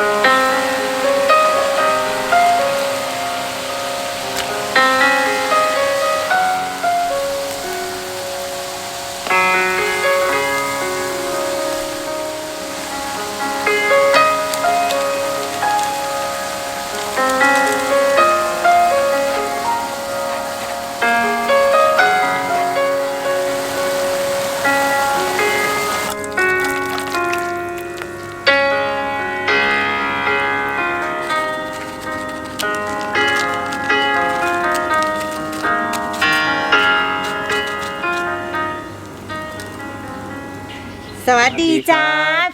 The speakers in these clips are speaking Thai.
ส สดีจ้า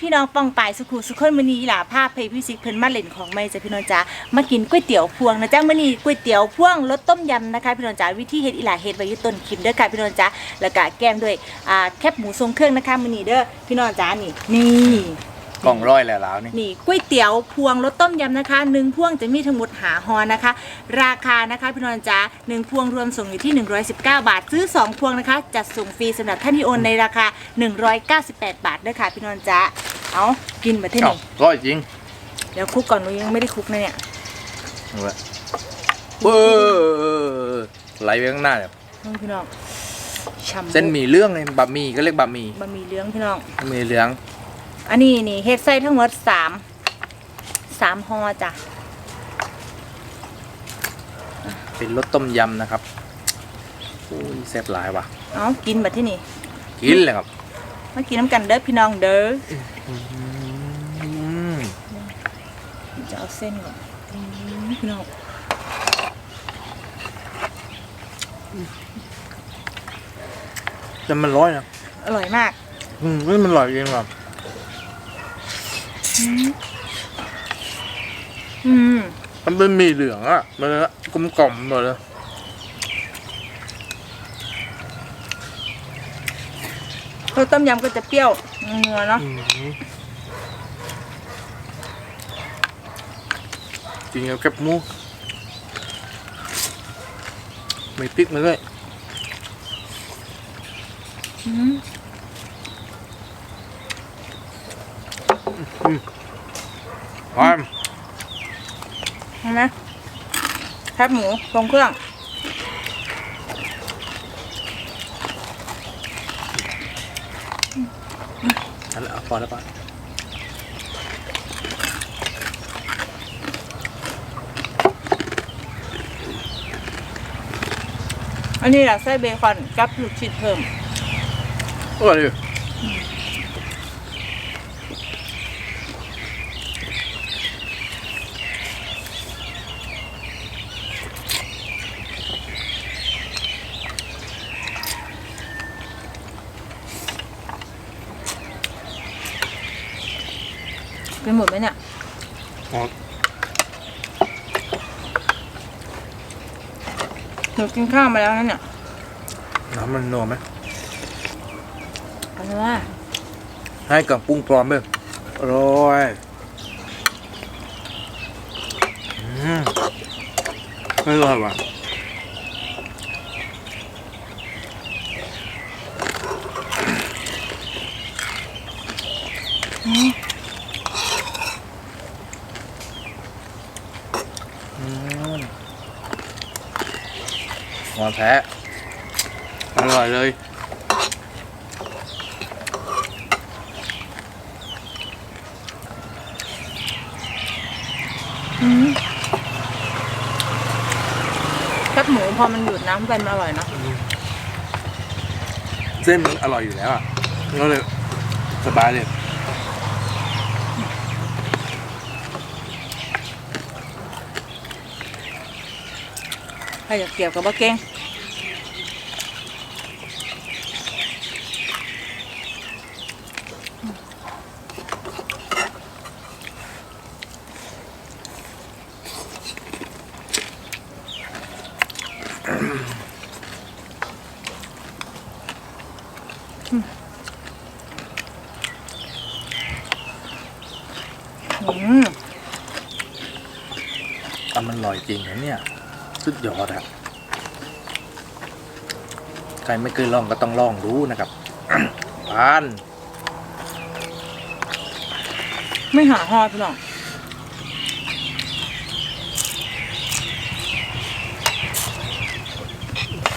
พี่น้องปองปายสุขุสุขคนมื้อนี้ล่ะภาพเพยพิสิกเพิ่นมาเล่นของไม่จ้ะพี่น้องจ้ามากินก๋วยเตี๋ยวพวงนะจ้ามื้อนี้ก๋วยเตี๋ยวพวงรสต้มยำนะคะพี่น้องจ้าวิธีเฮ็ดอีหล่าเฮ็ดไว้อยู่ต้นคลิปเด้อค่ะพี่น้องจ้าแล้วก็แก้มด้วยอ่าแคบหมูทรงเครื่องนะคะมื้อนี้เด้อพี่น้องจ้านี่นี่ กล่องร้อยแล้วแล้วนี่ นี่ก๋วยเตี๋ยวพวงรสต้มยำนะคะหนึ่งพวงจะมีทั้งหมดหาฮอนะคะ ราคานะคะพี่นนท์จ๋าหนึ่งพวงรวมส่งอยู่ที่ 119 บาท ซื้อ 2 พวงนะคะ จัดส่งฟรีสำหรับท่านที่โอนในราคา 198 บาทด้วยค่ะพี่นนท์จ๋าเอากินมาที่เอ้านี่ร้อยจริงเดี๋ยวคลุกก่อนหนูยังไม่ได้คลุกนะเนี่ยเอาละเออไหลไปข้างหน้าเนี่ยน้องพี่น้องช่ำเส้นหมี่เรื่องเลยบะหมี่ก็เรียกบะหมี่บะหมี่เหลืองพี่น้องหมี่เหลือง อันนี้นี่เฮ็ดไส้ทั้งหมดสามสามฮอจ้ะเป็นรสต้มยำนะครับโอ้ยแซ่บหลายว่ะเอากินมาที่นี่กินเลยครับมากินน้ำกันเด้อพี่น้องเด้ออืมจะเอาเส้นก่อนอืมพี่น้องแต่มันร้อยนะอร่อยมาก อืมมันอร่อยจริงว่ะ อืมมันเป็นหมี่เหลืองอะ มันกลมกล่อมหมดเลยรสต้มยำก็จะเปรี้ยวนัวเนาะอืมกินกับแคบหมูไม่ติ๊กมาเลย หวานเห็นไหมแคบหมูทรงเครื่องนั่นแหละพอแล้วป่ะอันนี้แหละไส้เบคอนกับลูกชิ้นเพิ่มอร่อย หมดไหมเนี่ยอ๋อหนูกินข้าวมาแล้วนั่นเนี่ยน้ำมันนัวไหมเอาเป็นว่าให้กับปรุงปลอมเบ้างอร่อยอืมอร่อยว่ะ หวานแท้อร่อยเลยอืมแคบหมูพอมันหยุดน้ำไปมันอร่อยเนาะเส้นมันอร่อยอยู่แล้วอะก็เลยสบายเลย ใครอยากเกี่ยวกับบะเก้งอืมแต่มันอร่อยจริงนะเนี่ย สุดยอดครับใครไม่เคยลองก็ต้องลองรู้นะครับปานไม่หาฮอดพี่น้อง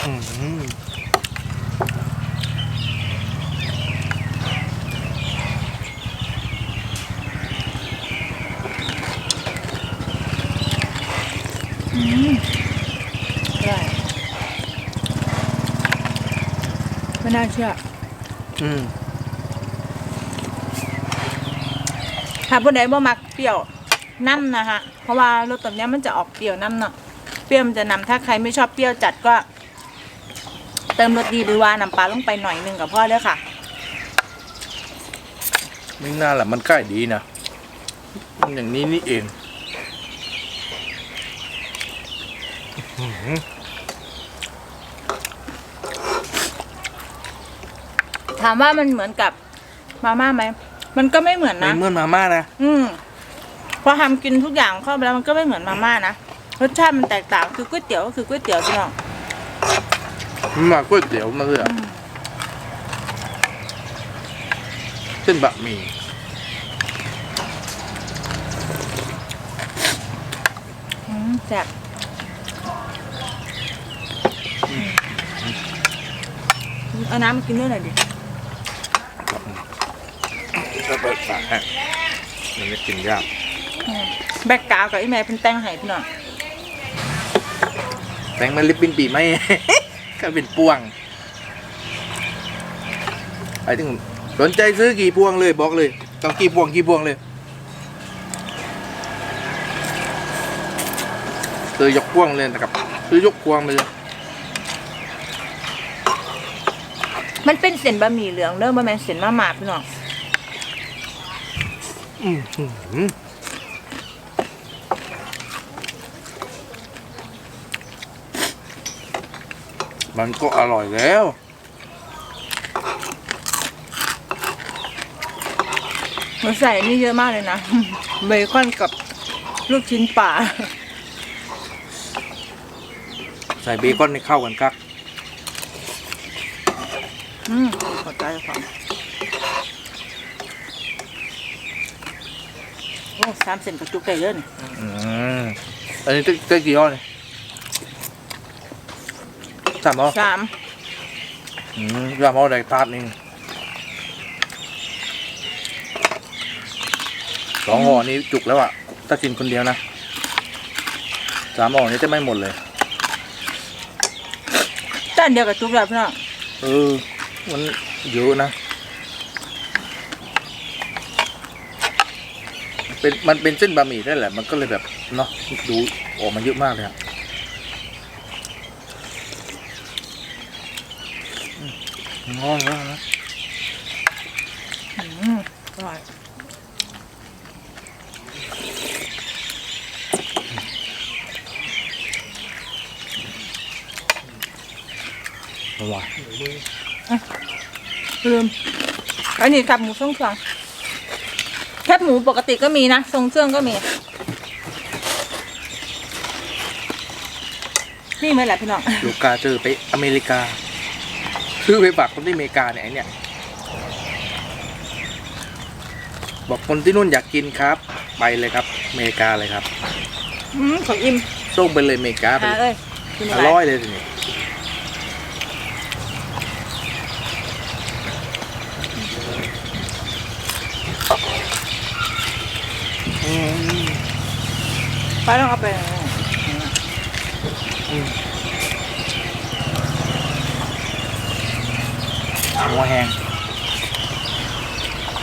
อืม น่าเชื่อ อืมถ้าผู้ใดบ่มักเปรี้ยวน้ำนะคะเพราะว่ารสต้มยำมันจะออกเปรี้ยวน้ำเนาะ เปรี้ยวมันจะนำถ้าใครไม่ชอบเปรี้ยวจัดก็ เติมรสดีหรือว่าน้ำปลาลงไปหน่อยหนึงกับพ่อเลยค่ะ ไม่น่าแหละมันใกล้ดีนะมันอย่างนี้นี่เอง ถามว่ามันเหมือนกับมาม่าไหมมันก็ไม่เหมือนไม่นะเหมื่อนมาม่านะอืมพอทำกินทุกอย่างเข้าไปแล้วมันก็ไม่เหมือนมาม่านะรสชาติมันแตกต่างคือก๋วยเตี๋ยวก็คือก๋วยเตี๋ยวพี่น้องมันมาก๋วยเตี๋ยวมาเลยอะเส้นบะหมี่อืมแซ่บเอาน้ำมากินด้วยหน่อยดิ ก็เปิดฝาให้มันไม่กินยากแบกกาวกับไอ้แม่เป็นแตงไห้พี่น้องแตงมันลิปปิ้นปีไหม ก็เป็นพวงไอ้ถึงสนใจซื้อกี่พวงเลยบอกเลยต้องกี่พวงกี่พวงเลยซื้อยกพวงเลยนะครับซื้อยกพวงไปเลย มันเป็นเส้นบะหมี่เหลืองเด้อบ่แม่นเส้นมาม่าพี่น้องอื้อหือมันก็อร่อยแล้ว มันใส่นี่เยอะมากเลยนะ เบคอนกับลูกชิ้นปลา ใส่เบคอนให้เข้ากันครับ อืมขอใจค่ะโอ้สามเส้นกระจุกไก่เยอะนี่อืมอันนี้ได้กี่ยอดเนี่ยสามยอดสามอืมสามยอดได้พาดหนึงสองห่อนี้จุกแล้วอะถ้ากินคนเดียวนะสามห่อนี้จะไม่หมดเลยจานเดียวกับจุกแล้วพี่น้องเออ มันเยอะนะ เป็นมันเป็นเส้นบะหมี่ได้แหละ มันก็เลยแบบเนาะดูออกมาเยอะมากเลยอะอืมงอนแล้วนะ อืมอร่อย อร่อย ลืม อันนี้กับหมูทรงเครื่องแคบหมูปกติก็มีนะ ทรงเครื่องก็มี นี่เมื่อไหร่พี่น้อง ลูกกาเจอไปอเมริกาซื้อไปฝากคนที่อเมริกาเนี่ยไอเนี่ย บอกคนที่นู่นอยากกินครับ ไปเลยครับอเมริกาเลยครับ อืมขออิ่มส่งไปเลยอเมริกาไปหาเลยเอ้ยกินออะไร ร่อยเลยทีนี้ ป้าต้องเอาไปหัวแห้ง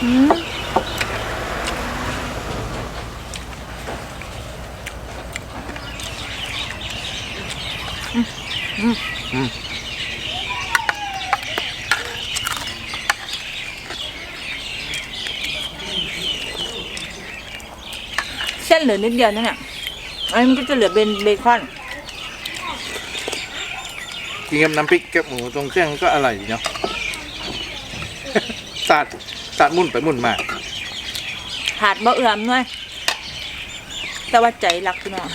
อืม เส้นเหลือนิดเดียวนั่นแหละอันนี้มันก็จะเหลือเป็นเบคอนกินกับน้ำพริกแกบหมูตรงเครื่องก็อร่อยดีเนาะ สาดสาดมุ่นไปมุ่นมาถาดบ่เอื่อมด้วยแต่ว่าใจรักพี่น้อง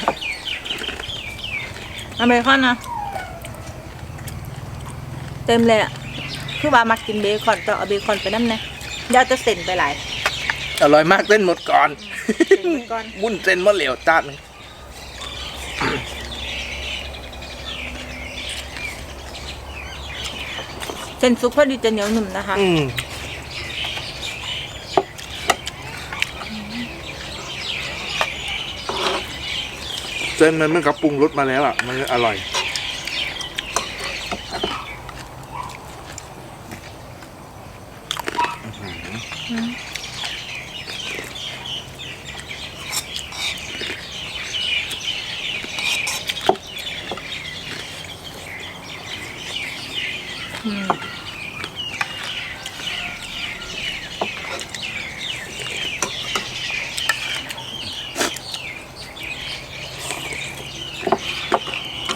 เอาเบคอนนะเต็มเลยอะคือว่ามากินเบคอนต้องเอาเบคอนไปน้ำนะอย่าจะเส้นไปหลายอร่อยมากเส้นหมดก่อนเส้ นไปก่อนมุ้นเส้นมะเหลวจานหนึงเส้นซุปพอดีจะเหนียวหนุ่มนะคะ อืมเส้นมันเหมันกับปรุงรสมาแล้วอะ มันอร่อย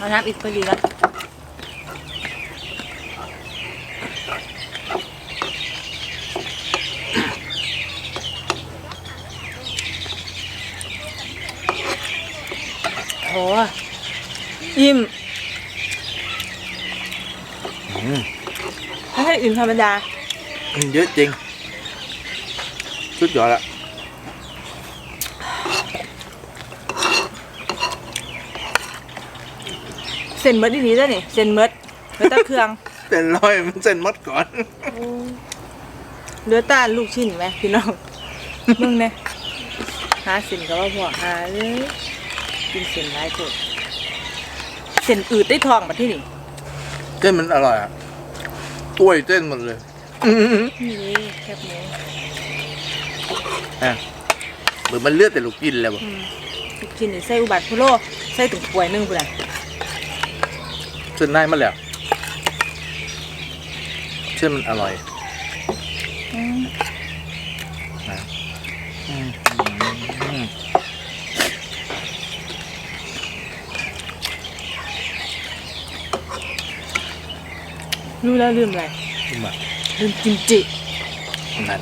เอาน้ำอีกพอดีแล้วโหอิ่มอืมไม่ใช่อิ่มธรรมดามันเยอะจริง สุดยอดละ ส้นเมดอีนี้ด้วยนี่เส้นเมดเหลือแต่เครื่องเส้นร้อยมันเส้นมดก่อน เหลือแต่ลูกชิ้นไหมพี่น้องมึงเนี่ยหาเส้นก็ว่าพอหาเลยกินเส้นหลายตัวเส้นอืดได้ทองมาที่นี่เส้นมันอร่อยอะต้วยเส้นหมดเลยอื้อหือนี่แคบหมูอะเหมือนมันเลือดแต่ลูกกินแล้วบ่อืมลูกชิ้นนี่ใส่อุบัติพุโรใส่ถุงป่วยหนึงพุ่นน่ะ เส้นได้มาแล้วเส้นมันอร่อยอืมนะอืมอืมรู้แล้วลืมอะไรอืมอะลืมกิมจินั่น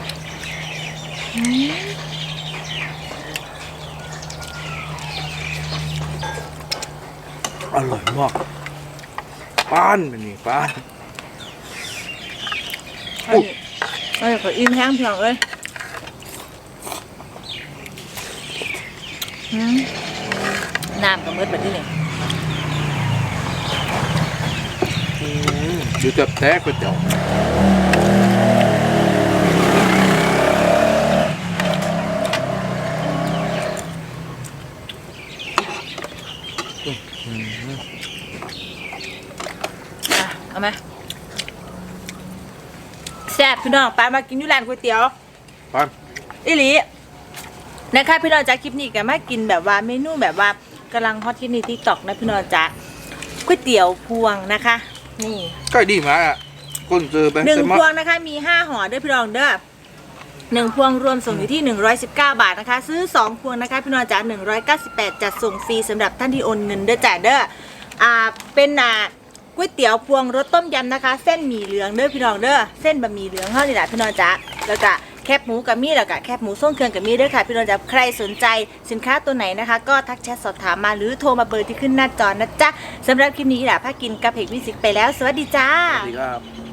อร่อยมาก ป้านเป็นนี่ป้านอันนี้อันนี้ขออิ่มแห้งเพียงเลยอืมน้ำกับมืดแบบนี้เลยอืมอยู่จับแท้ก๋วยเตี๋ยว อืมอะเอามาแซ่บพี่น้องไปมากินอยู่ร้านก๋วยเตี๋ยวป้านอิหลีนะคะพี่น้องจ้าคลิปนี้ก็มากินแบบว่าเมนูแบบว่ากำลังฮอตที่นี่ทิกตอกนะพี่น้องจ้าก๋วยเตี๋ยวพวงนะคะ นี่ใกล้ดีมากอะก้นเจอแบงค์หนึ่งเซมอพวงนะคะ มีห้าห่อด้วยพี่น้องเด้อหนึ่งพวงรวมส่งอยู่ที่ 119 บาทนะคะ ซื้อ 2 พวงนะคะ พี่น้องจ๋า198 จัดส่งฟรีสำหรับท่านที่โอนเงินเด้อจ้าเด้ออ่าเป็นอ่า ก๋วยเตี๋ยวพวงรสต้มยำนะคะ เส้นหมี่เหลืองเด้อพี่น้องเด้อเส้นบะหมี่เหลืองเท่านี้แหละพี่น้องจ๋าแล้วก็แคบหมูกับมีแล้วก็แคบหมูส้มเครื่องกับมีด้วยค่ะ พี่น้องจ๋าใครสนใจสินค้าตัวไหนนะคะ ก็ทักแชทสอบถามมาหรือโทรมาเบอร์ที่ขึ้นหน้าจอนะจ๊ะสำหรับคลิปนี้แหละพากินกับเพกวิสิกไปแล้ว สวัสดีจ้า สวัสดีครับ